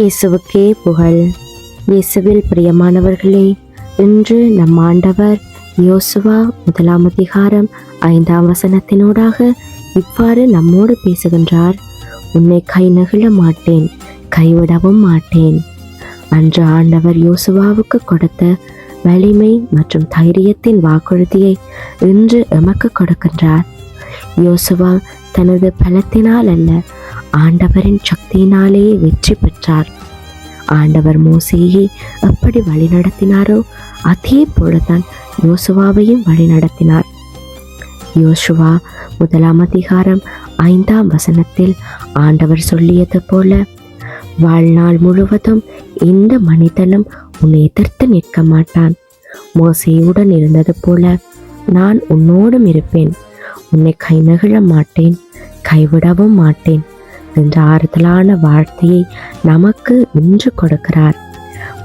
இயேசுவுக்கே புகழ். இயேசுவில் பிரியமானவர்களே இன்று நம் ஆண்டவர் யோசுவா முதலாம் அதிகாரம் ஐந்தாம் வசனத்தினூடாக இவ்வாறு நம்மோடு பேசுகின்றார். உன்னை கை நெகிழ மாட்டேன் கைவிடவும் மாட்டேன். அன்று ஆண்டவர் யோசுவாவுக்கு கொடுத்த வலிமை மற்றும் தைரியத்தின் வாக்குறுதியை இன்று எமக்கு கொடுக்கின்றார். யோசுவா தனது பலத்தினால் அல்ல ஆண்டவரின் சக்தியினாலே வெற்றி பெற்றார். ஆண்டவர் மோசேயை எப்படி வழிநடத்தினாரோ அதே போலதான் யோசுவாவையும் வழிநடத்தினார். யோசுவா முதலாம் அதிகாரம் ஐந்தாம் வசனத்தில் ஆண்டவர் சொல்லியது போல வாழ்நாள் முழுவதும் எந்த மனிதனும் உன்னை எதிர்த்து நிற்க மாட்டான். மோசையுடன் இருந்தது போல நான் உன்னோடும் இருப்பேன். உன்னை கை நெகிழ மாட்டேன் கைவிடவும் மாட்டேன். என்ற ஆறுதலான வார்த்தையை நமக்கு இன்று கொடுக்கிறார்.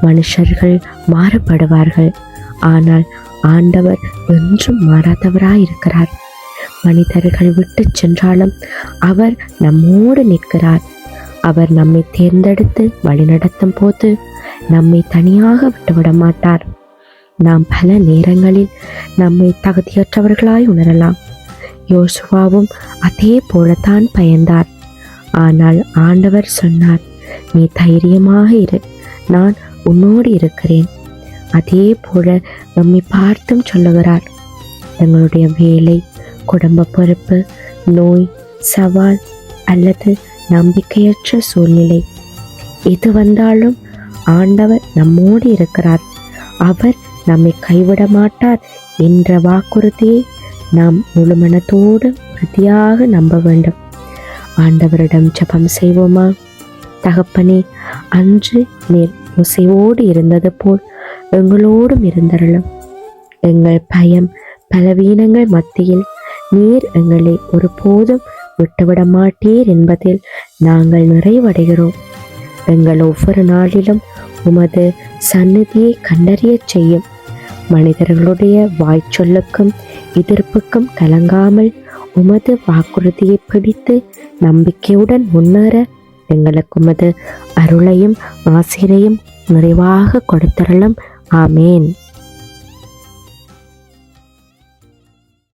மனுஷர்கள் மாறுபடுவார்கள் ஆனால் ஆண்டவர் என்றும் மாறாதவராயிருக்கிறார். மனிதர்கள் விட்டு சென்றாலும் அவர் நம்மோடு நிற்கிறார். அவர் நம்மை தேர்ந்தெடுத்து வழிநடத்தும் போது நம்மை தனியாக விட்டுவிட மாட்டார். நாம் பல நேரங்களில் நம்மை தகுதியற்றவர்களாய் உணரலாம். யோசுவாவும் அதே போலத்தான் பயந்தார். ஆனால் ஆண்டவர் சொன்னார் நீ தைரியமாக இரு நான் உன்னோடு இருக்கிறேன். அதே போல நம்மை பார்த்தும் சொல்லுகிறார் எங்களுடைய வேலை குடும்ப பொறுப்பு நோய் சவால் அல்லது நம்பிக்கையற்ற சூழ்நிலை எது வந்தாலும் ஆண்டவர் நம்மோடு இருக்கிறார். அவர் நம்மை கைவிட மாட்டார் என்ற வாக்குறுதியை நாம் முழுமனத்தோடு உறுதியாக நம்ப வேண்டும். ஆண்டவரிடம் ஜபம் செய்வோமா? தகப்பனே அன்று நீர் முசைவோடு இருந்தது போல் எங்களோடும் இருந்தருளும். எங்கள் பயம் பலவீனங்கள் மத்தியில் நீர் எங்களை ஒருபோதும் விட்டுவிட மாட்டீர் என்பதில் நாங்கள் நிறைவடைகிறோம். எங்கள் ஒவ்வொரு நாளிலும் உமது சந்நிதியை கண்டறியச் செய்யும் மனிதர்களுடைய வாய்ச்சொல்லுக்கும் எதிர்ப்புக்கும் கலங்காமல் உமது வாக்குறுதியை பிடித்து நம்பிக்கையுடன் முன்னேற எங்களுக்கு உமது அருளையும் ஆசிரையும் நிறைவாக கொடுத்தரலும் ஆமேன்.